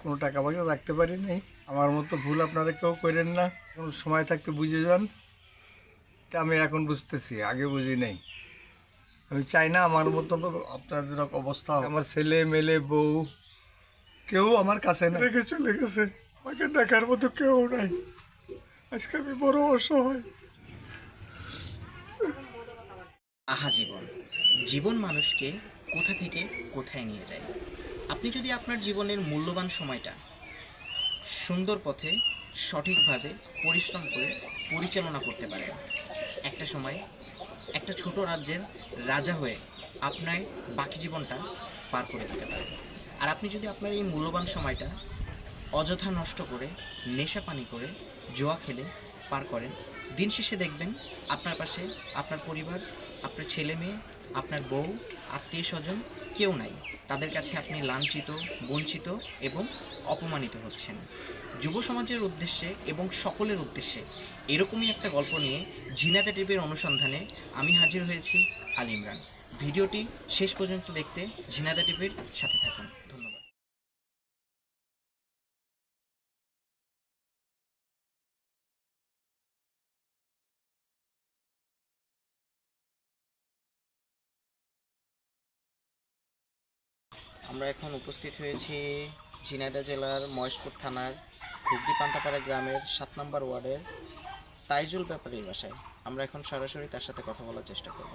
কোনো টাকা পয়সা রাখতে পারি নাই আমার মতো ভুল আপনারা কেউ করেন না। এখন সময় থাকতে বুঝে যান। এটা আমি এখন বুঝতেছি আগে বুঝি নাই। আমি চাই না আমার মতো আপনাদের অবস্থা আমার ছেলে মেলে বউ কেউ আমার কাছে না রেখে চলে গেছে। আমাকে দেখার মতো কেউ নাই। আজকে আমি বড় অসহায়। আহা জীবন। জীবন মানুষকে কোথা থেকে কোথায় নিয়ে যায়? আপনি যদি আপনার জীবনের মূল্যবান সময়টা সুন্দর পথে, সঠিকভাবে পরিশ্রম করে পরিচালনা করতে পারেন, একটা সময় একটা ছোট রাজ্যের রাজা হয়ে আপনার বাকি জীবনটা পার করে দিতে পারেন। আর আপনি যদি আপনার এই মূল্যবান সময়টা অযথা নষ্ট করে, নেশা পানি করে, জোয়া খেলে পার করেন, দিন শেষে দেখবেন আপনার পাশে আপনার পরিবার, আপনার ছেলে মেয়ে আপনার বউ, আত্মীয় স্বজন, কেউ নাই। তাদের কাছে আপনি লাঞ্ছিত, বঞ্চিত এবং অপমানিত হচ্ছেন। যুব সমাজের উদ্দেশ্যে এবং সকলের উদ্দেশ্যে এরকমই একটা গল্প নিয়ে ঝিনাতে টিভির অনুসন্ধানে আমি হাজির হয়েছি আল ইমরান। ভিডিওটি শেষ পর্যন্ত দেখতে ঝিনাতে টিভির সাথে থাকুন। ধন্যবাদ। আমরা এখন উপস্থিত হয়েছি ঝিনাইদহ জেলার মহেশপুর থানার ঘুগরি পান্তাপাড়া গ্রামের সাত নম্বর ওয়ার্ডের তাইজুল ব্যাপারীর বাসায়। আমরা এখন সরাসরি তার সাথে কথা বলার চেষ্টা করব।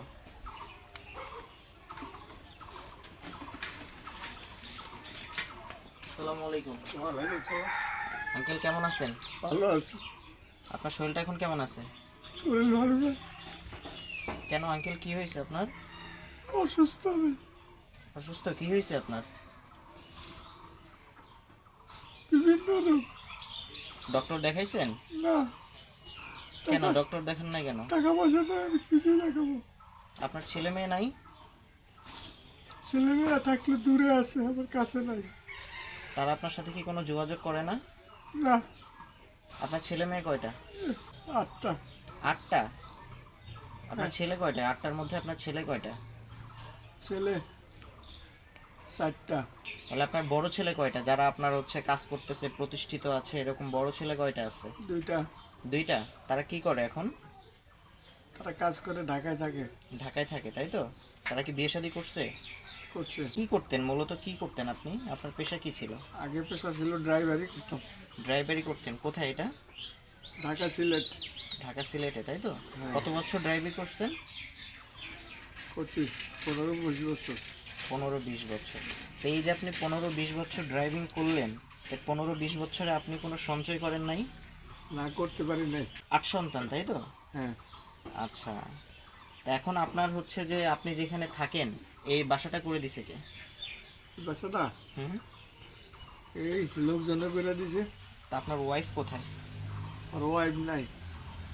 আসসালামু আলাইকুম। আঙ্কেল কেমন আছেন? ভালো আছি। আপনার শরীরটা এখন কেমন আছে? শরীর ভালো না। কেন আঙ্কেল কি হয়েছে আপনার? অসুস্থ আমি। অসুস্থ কি হয়েছে আপনার ডক্টর দেখাইছেন? না। কেন? ডক্টর দেখেন না কেন? টাকা পয়সা তো আমি কি দিয়ে দেখাবো। আপনার ছেলে মেয়ে নাই? ছেলেমেয়েরা থাকলে দূরে আছে আমার কাছে নাই। তারা আপনার সাথে কি কোনো যোগাযোগ করে না? না। আপনার ছেলে মেয়ে কয়টা? আটটা। আটটা? আপনার ছেলে কয়টা? আটটার মধ্যে আপনার ছেলে কয়টা? ছেলে। চারটা। তাহলে আপনার বড় ছেলে কয়টা? যারা আপনার হচ্ছে কাজ করতেছে প্রতিষ্ঠিত আছে এরকম বড় ছেলে কয়টা আছে? দুইটা। দুইটা? তারা কি করে এখন? তারা কাজ করে ঢাকায় থাকে। ঢাকায় থাকে তাই তো? তারা কি বিয়ে শাদী করছে? করছে। কি করতেন? মূলত কি করতেন আপনি? আপনার পেশা কি ছিল? আগে পেশা ছিল ড্রাইভারই করতাম। ড্রাইভারি করতেন। কোথায় এটা? ঢাকা সিলেট। ঢাকা সিলেটে তাই তো? কত বছর ড্রাইভিং করছেন? করছি পনেরো বছর। পনেরো বিশ বছর। তো এই যে আপনি পনেরো বিশ বছর ড্রাইভিং করলেন তো পনেরো বিশ বছরে আপনি কোনো সঞ্চয় করেন নাই? না করতে পারি নাই। আট সন্তান তাই তো? হ্যাঁ। আচ্ছা। তা এখন আপনার হচ্ছে যে আপনি যেখানে থাকেন এই বাসাটা করে দিছে কে? বাসাটা? হুম। এই লোকজন করে দিছে। তা আপনার ওয়াইফ কোথায়? আর ওয়াইফ নাই।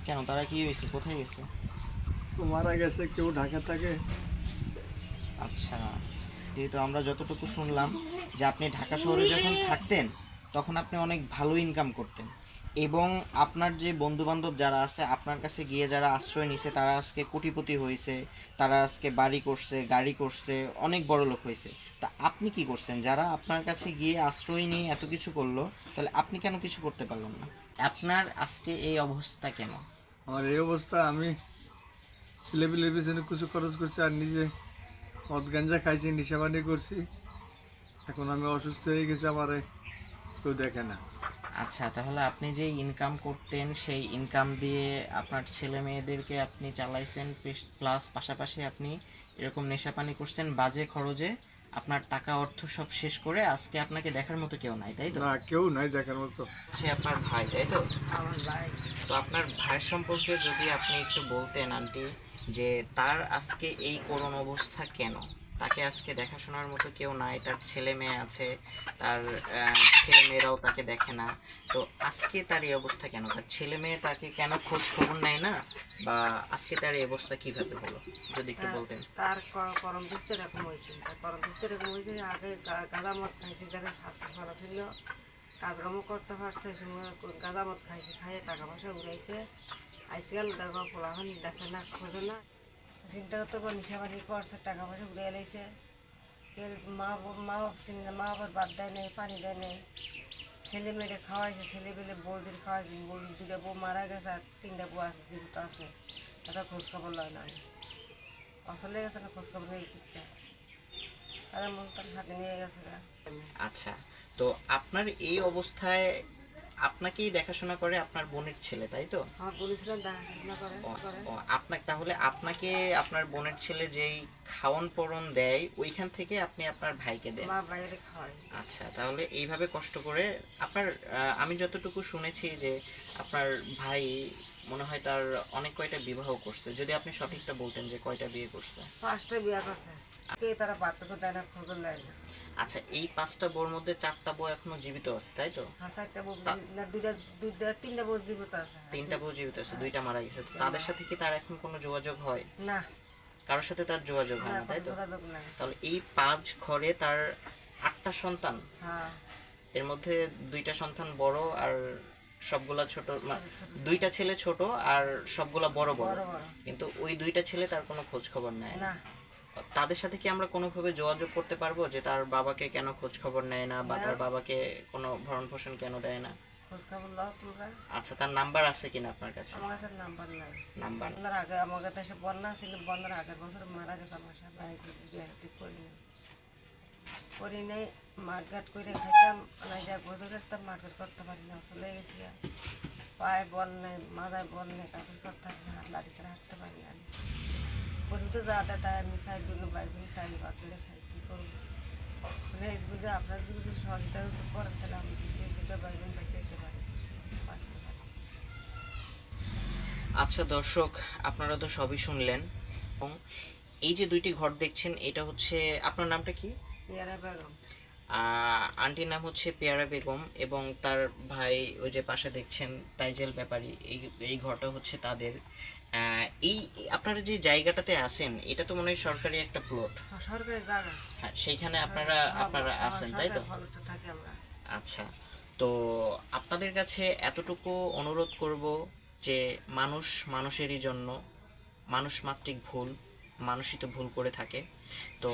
কেন তারা কি হয়েছে? কোথায় গেছে? মারা গেছে কেউ ঢাকা থাকে। আচ্ছা। যেহেতু আমরা যতটুকু শুনলাম যে আপনি ঢাকা শহরে যখন থাকতেন, তখন আপনি অনেক ভালো ইনকাম করতেন। এবং আপনার যে বন্ধু বান্ধব যারা আছে, আপনার কাছে গিয়ে যারা আশ্রয় নিছে, তারা আজকে কোটিপতি হয়েছে, তারা আজকে বাড়ি করছে, গাড়ি করছে, অনেক বড় লোক হয়েছে। তা আপনি কি করছেন? যারা আপনার কাছে গিয়ে আশ্রয় নিয়ে এত কিছু করল, তাহলে আপনি কেন কিছু করতে পারলেন না? আপনার আজকে এই অবস্থা কেন? আমার এই অবস্থা, আমি ছেলেপিলের পিছনে কিছু খরচ করছি আর নিজে মদ গাঞ্জা খাইছি নিশাবানি করছি। এখন আমি অসুস্থ হয়ে গেছি আমারে কেউ দেখে না। আচ্ছা তাহলে আপনি যে ইনকাম করতেন সেই ইনকাম দিয়ে আপনার ছেলে মেয়েদেরকে আপনি চালাইছেন প্লাস পাশাপাশি আপনি এরকম নেশাপানি করছেন বাজে খরচে আপনার টাকা অর্থ সব শেষ করে আজকে আপনাকে দেখার মতো কেউ নাই তাই তো? না কেউ নাই দেখার মতো। সে আপনার ভাই তাই তো? আমার ভাই। তো আপনার ভাইয়ের সম্পর্কে যদি আপনি একটু বলতেন আন্টি। যে তার আজকে এই করুণ অবস্থা কেন? তাকে আজকে দেখাশোনার মতো কেউ নাই তার ছেলে মেয়ে আছে তার ছেলে মেয়েরাও তাকে দেখে না। তো আজকে তার এই অবস্থা কেন? তার ছেলে মেয়ে তাকে কেন খোঁজ খবর নেয় না? বা আজকে তার এই অবস্থা কীভাবে হলো? যদি একটু বলতেন। তার করম দুস্তে এরকম হয়েছে। তার করম দুস্তে এরকম হয়েছে আগে গাঁদা মদ খাইছে যারা স্বাস্থ্য ভালো ছিল কাজকামও করতে পারছে সে সময় গাঁদা মদ খাইছে খাইয়ে টাকা পয়সা উড়াইছে। আইসিকাল দেখো পোলাখন দেখে না, খোঁজে না। চিন্তা করতে পার নিশাবানি করছে টাকা পয়সা উড়ে লাইছে। কেউ মা মা বাপ চিনি না, মা বাবার বাদ দেয় নেই, পানি দেয় নেই। ছেলে মেয়েরে খাওয়াইছে, ছেলে মেয়ে বউদের খাওয়াইছে, বউ দুটা বউ মারা গেছে আর তিনটা বউ আছে, জীবিত আছে। তাদের খোঁজ খবর লয় না আসলে গেছে না খোঁজ খবর নেই করতে তাদের মন তার হাতে নিয়ে গেছে আচ্ছা তো আপনার এই অবস্থায় আপনাকেই দেখাশোনা করে আপনার বোনের ছেলে তাই তো? আপনাকে তাহলে আপনাকে আপনার বোনের ছেলে যেই খাওয়ান পরন দেয় ওইখান থেকে আপনি আপনার ভাইকে দেন? আচ্ছা তাহলে এইভাবে কষ্ট করে আপনার আমি যতটুকু শুনেছি যে আপনার ভাই মনে হয় তার অনেক কয়টা বিবাহ করছে। যদি আপনি সঠিকটা বলতেন যে কয়টা বিয়ে করছে। পাঁচটা বিয়ে করছে। কে তারা পাত্রকে দেয় না নেয় না। আচ্ছা এই পাঁচটা বউর মধ্যে চারটা বউ এখনও জীবিত আছে তাই তো? হ্যাঁ চারটা বউ না দুইটা দুইটা তিনটা বউ জীবিত আছে। তিনটা বউ জীবিত আছে দুইটা মারা গেছে। তো তাদের সাথে কি তার এখন কোনো যোগাযোগ হয়? না। কারোর সাথে তার যোগাযোগ হয় না তাই তো? তাহলে এই পাঁচ ঘরে তার আটটা সন্তান? হ্যাঁ। এর মধ্যে দুইটা সন্তান বড় আর সবগুলা ছোট দুইটা ছেলে ছোট আর সবগুলা বড় বড়। কিন্তু ওই দুইটা ছেলে তার কোনো খোঁজ খবর নেয় না। তাদের সাথে কি আমরা কোনোভাবে যোগাযোগ করতে পারব যে তার বাবাকে কেন খোঁজ খবর নেয় না বা তার বাবাকে কোনো ভরণ পোষণ কেন দেয় না? খোঁজ খবর লও আচ্ছা তার নাম্বার আছে কিনা আপনার কাছে? আমার কাছে নাম্বার নাই। নাম্বার। আগে আমার কাছে বন্যা ছিল বন্যার আগের বছর মারা গেছে আমার সাথে করি নাই, মাঠঘাট করে খাইতাম, নাই যা বছর করতাম মাঠঘাট করতে পারি না, চলে গেছি। পায়ে বল নেই, মাথায় বল নেই কাছে করতে পারি না লাঠি ছাড়া হাঁটতে পারি না করি তো যা দেয় তাই আমি খাই দুটো বোন তাই বাদ করে খাই, কী করব? মানে যদি আপনারা যদি কিছু সহযোগিতা করেন, তাহলে আমি দুটো ভাই বেঁচে যেতে পারি পারি। আচ্ছা দর্শক, আপনারা তো সবই শুনলেন। এবং এই যে দুইটি ঘর দেখছেন, এটা হচ্ছে, আপনার নামটা কি? পেয়ারা বেগম। আন্টির নাম হচ্ছে পেয়ারা বেগম এবং তার ভাই ওই যে পাশে দেখছেন তাইজেল ব্যাপারী এই এই ঘরটা হচ্ছে তাদের। এই আপনারা যে জায়গাটাতে আছেন এটা তো মনে হয় সরকারি একটা প্লট সরকারি জায়গা। হ্যাঁ সেইখানে আপনারা আপনারা আছেন তাই তো? আচ্ছা তো আপনাদের কাছে এতটুকু অনুরোধ করব যে মানুষ মানুষেরই জন্য মানুষ মাত্রিক ভুল মানুষই তো ভুল করে থাকে। তো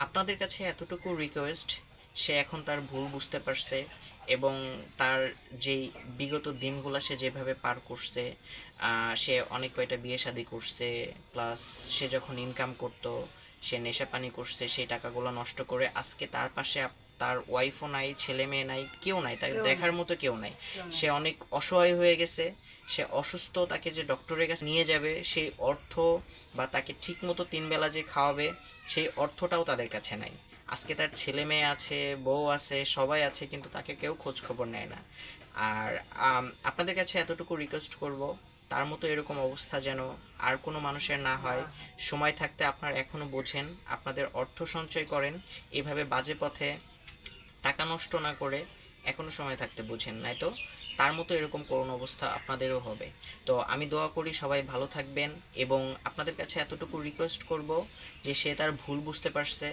আপনাদের কাছে এতটুকু রিকোয়েস্ট সে এখন তার ভুল বুঝতে পারছে এবং তার যেই বিগত দিনগুলো সে যেভাবে পার করছে সে অনেক কয়টা বিয়ে শাদি করছে প্লাস সে যখন ইনকাম করতো, সে নেশা পানি করছে, সেই টাকাগুলো নষ্ট করে আজকে তার পাশে তার ওয়াইফও নাই ছেলে মেয়ে নাই কেউ নাই তাকে দেখার মতো কেউ নাই। সে অনেক অসহায় হয়ে গেছে সে অসুস্থ তাকে যে ডক্টরের কাছে নিয়ে যাবে সেই অর্থ বা তাকে ঠিক মতো তিন বেলা যে খাওয়াবে সেই অর্থটাও তাদের কাছে নাই। আজকে তার ছেলে মেয়ে আছে বউ আছে সবাই আছে কিন্তু তাকে কেউ খোঁজ খবর নেয় না। আর আপনাদের কাছে এতটুকু রিকোয়েস্ট করব তার মতো এরকম অবস্থা যেন আর কোনো মানুষের না হয়। সময় থাকতে আপনারা এখনও বোঝেন আপনাদের অর্থ সঞ্চয় করেন এভাবে বাজে পথে টাকা নষ্ট না করে এখনও সময় থাকতে বুঝেন নাই তো? তার মতো এরকম করুণ অবস্থা আপনাদেরও হবে। তো আমি দোয়া করি সবাই ভালো থাকবেন এবং আপনাদের কাছে এতটুকু রিকোয়েস্ট করব যে সে তার ভুল বুঝতে পারছে।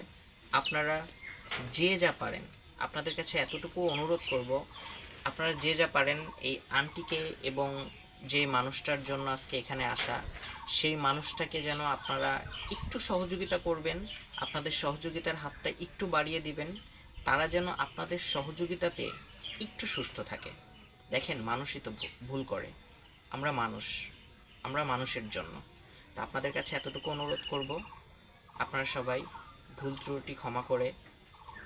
আপনারা যে যা পারেন, আপনাদের কাছে এতটুকু অনুরোধ করব, আপনারা যে যা পারেন, এই আন্টিকে এবং যে মানুষটার জন্য আজকে এখানে আসা, সেই মানুষটাকে যেন আপনারা একটু সহযোগিতা করবেন, আপনাদের সহযোগিতার হাতটা একটু বাড়িয়ে দিবেন। তারা যেন আপনাদের সহযোগিতা পেয়ে একটু সুস্থ থাকে। দেখেন, মানুষই তো ভুল করে। আমরা মানুষ। আমরা মানুষের জন্য। তা আপনাদের কাছে এতটুকু অনুরোধ করব। আপনারা সবাই ভুল ত্রুটি ক্ষমা করে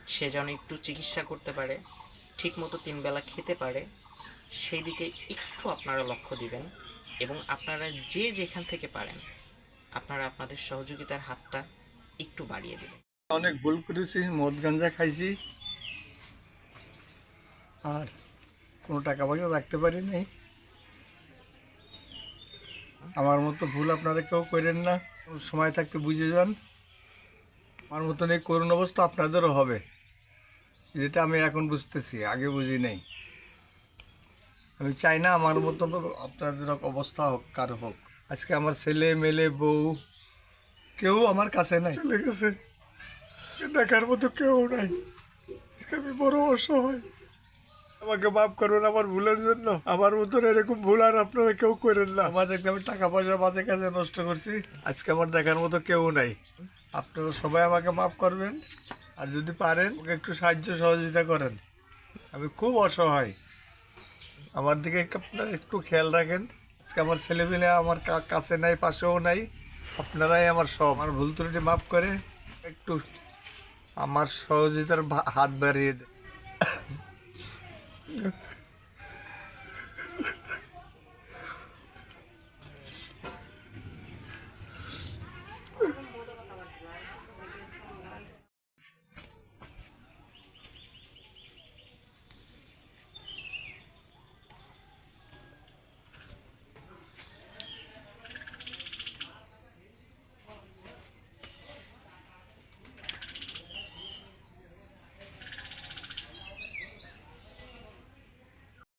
সে যেন একটু চিকিৎসা করতে পারে ঠিক মতো তিন বেলা খেতে পারে, সেই দিকে একটু আপনারা লক্ষ্য দিবেন এবং আপনারা যে যেখান থেকে পারেন, আপনারা আপনাদের সহযোগিতার হাতটা একটু বাড়িয়ে দেবেন। অনেক ভুল করেছি, মদ, গাঞ্জা খাইছি। আর কোনো টাকা পয়সা রাখতে পারি নাই আমার মতো ভুল আপনারা কেউ করেন না। সময় থাকতে বুঝে যান। আমার মতন এই করুণ অবস্থা আপনাদেরও হবে। যেটা আমি এখন বুঝতেছি, আগে বুঝি নাই। আমি চাই না আমার মতন আপনাদের অবস্থা হোক, কারও হোক। আজকে আমার ছেলে, মেলে, বউ, কেউ আমার কাছে নাই। চলে গেছে। দেখার মতো কেউ নাই। আমি বড় অসহায়। আমাকে মাফ করবেন আমার ভুলের জন্য। আমার মতন এরকম ভুল আর আপনারা কেউ করেন না। আমাদের আমি টাকা পয়সা বাজে কাজে নষ্ট করছি। আজকে আমার দেখার মতো কেউ নাই। আপনারা সবাই আমাকে মাফ করবেন। আর যদি পারেন একটু সাহায্য সহযোগিতা করেন। আমি খুব অসহায়। আমার দিকে আপনারা একটু খেয়াল রাখেন। আজকে আমার ছেলেমেলে আমার কাছে নাই, পাশেও নাই। আপনারাই আমার সব। আমার ভুল ত্রুটি মাফ করে একটু আমার সহযোগিতার হাত বাড়িয়ে দেন